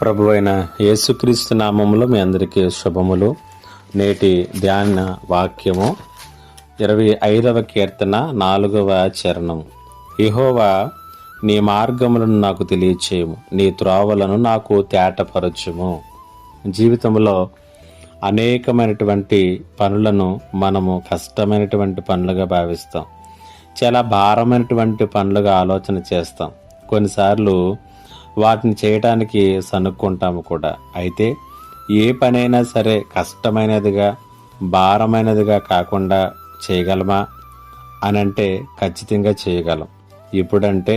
ప్రభు అయిన యేసుక్రీస్తు నామములో మీ అందరికీ శుభములు. నేటి ధ్యాన వాక్యము ఇరవై ఐదవ కీర్తన నాలుగవ చరణం. ఇహోవా నీ మార్గములను నాకు తెలియచేయము. నీ త్రోవలను నాకు తేటపరచుము. జీవితంలో అనేకమైనటువంటి పనులను మనము కష్టమైనటువంటి పనులుగా భావిస్తాం. చాలా భారమైనటువంటి పనులుగా ఆలోచన చేస్తాం. కొన్నిసార్లు వాటిని చేయటానికి సనుక్కుంటాము కూడా. అయితే ఏ పనైనా సరే కష్టమైనదిగా భారమైనదిగా కాకుండా చేయగలమా? అని అంటే ఖచ్చితంగా చేయగలం. ఇప్పుడంటే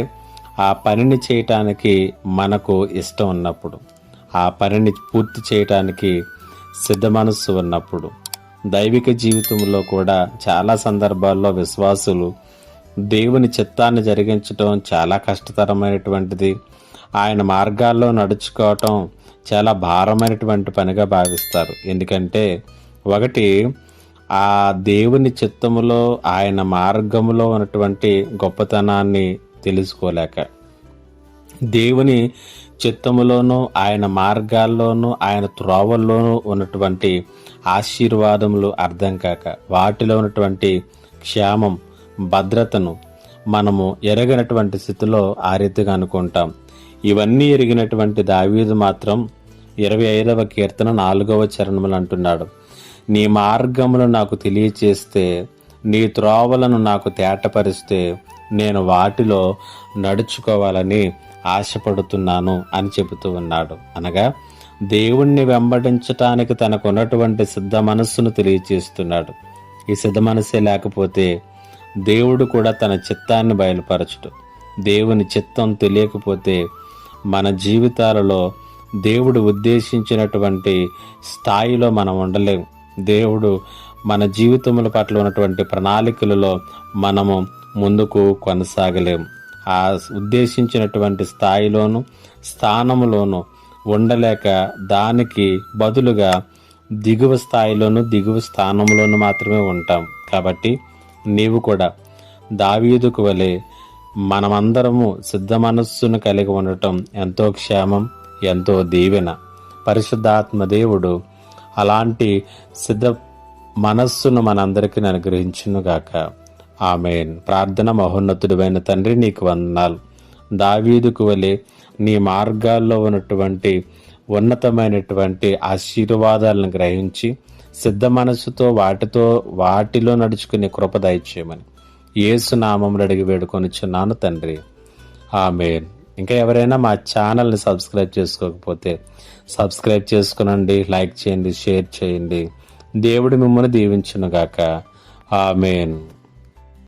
ఆ పనిని చేయటానికి మనకు ఇష్టం ఉన్నప్పుడు ఆ పనిని పూర్తి చేయటానికి సిద్ధ మనస్సు ఉన్నప్పుడు దైవిక జీవితంలో కూడా చాలా సందర్భాల్లో విశ్వాసులు దేవుని చిత్తాన్ని జరిగించడం చాలా కష్టతరమైనటువంటిది. ఆయన మార్గాల్లో నడుచుకోవటం చాలా భారమైనటువంటి పనిగా భావిస్తారు. ఎందుకంటే ఒకటి ఆ దేవుని చిత్తములో ఆయన మార్గములో ఉన్నటువంటి గొప్పతనాన్ని తెలుసుకోలేక. దేవుని చిత్తములోనూ ఆయన మార్గాల్లోనూ ఆయన త్రోవల్లోనూ ఉన్నటువంటి ఆశీర్వాదములు అర్థం కాక వాటిలో ఉన్నటువంటి క్షేమం భద్రతను మనము ఎరగనటువంటి స్థితిలో ఆ రీతిగా అనుకుంటాం. ఇవన్నీ ఎరిగినటువంటి దావీదు మాత్రం ఇరవై ఐదవ కీర్తన నాలుగవ చరణములు అంటున్నాడు. నీ మార్గములు నాకు తెలియచేస్తే నీ త్రోవలను నాకు తేటపరిస్తే నేను వాటిలో నడుచుకోవాలని ఆశపడుతున్నాను అని చెబుతూ ఉన్నాడు. అనగా దేవుణ్ణి వెంబడించటానికి తనకు ఉన్నటువంటి సిద్ధ మనస్సును తెలియచేస్తున్నాడు. ఈ సిద్ధ మనస్సే లేకపోతే దేవుడు కూడా తన చిత్తాన్ని బయలుపరచడు. దేవుని చిత్తం తెలియకపోతే మన జీవితాలలో దేవుడు ఉద్దేశించినటువంటి స్థాయిలో మనం ఉండలేం దేవుడు మన జీవితముల పట్ల ఉన్నటువంటి ప్రణాళికలలో మనము ముందుకు కొనసాగలేం ఆ ఉద్దేశించినటువంటి స్థాయిలోను స్థానములోను ఉండలేక దానికి బదులుగా దిగువ స్థాయిలోను దిగువ స్థానంలోను మాత్రమే ఉంటాం. కాబట్టి నీవు కూడా దావీదుకు వలె మనమందరము సిద్ధ మనస్సును కలిగి ఉండటం ఎంతో క్షేమం ఎంతో దీవెన. పరిశుద్ధాత్మ దేవుడు అలాంటి సిద్ధ మనస్సును మనందరికీ అనుగ్రహించునుగాక. ఆమెన్. ప్రార్థన మహోన్నతుడివైన తండ్రి నీకు వందనాలు. దావీదుకు వలె నీ మార్గాల్లో ఉన్నటువంటి ఉన్నతమైనటువంటి ఆశీర్వాదాలను గ్రహించి సిద్ధ మనస్సుతో వాటితో వాటిలో నడుచుకునే కృప దయచేయమని. ఏసు నామములు అడిగి వేడుకొనిచున్నాను తండ్రి. ఆమెన్. ఇంకా ఎవరైనా మా ఛానల్ని సబ్స్క్రైబ్ చేసుకోకపోతే సబ్స్క్రైబ్ చేసుకునండి లైక్ చేయండి షేర్ చేయండి. దేవుడు మిమ్మల్ని దీవించునుగాక. ఆమెన్.